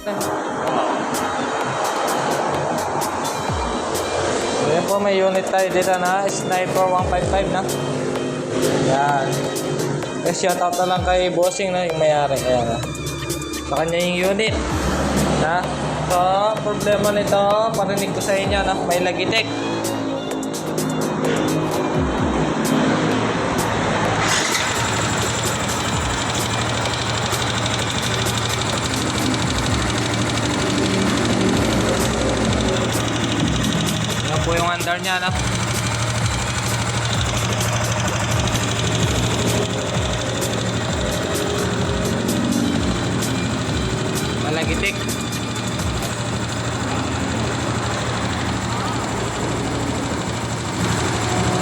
Ayan po, may unit tayo dito na Sniper 155 na. Yan. Eh, shoutout na lang kay Bossing na yung mayari. Ayan na. Sa kanya yung unit. Na. So, problema nito, parinig ko sa inyo na may lagitik. Po yung under niya, no? Malagitik.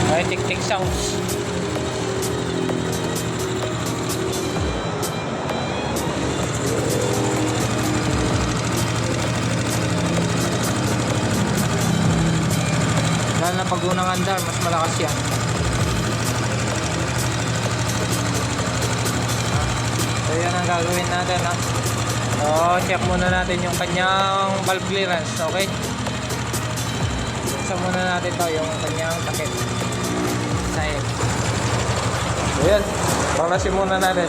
Ay, tik-tik sounds. Lalo na pag unang andar, mas malakas yan. So yan ang gagawin natin ha. So check muna natin yung kanyang valve clearance, okay? Buksan muna natin to yung kanyang takip. Side. So yan, panglasin muna natin.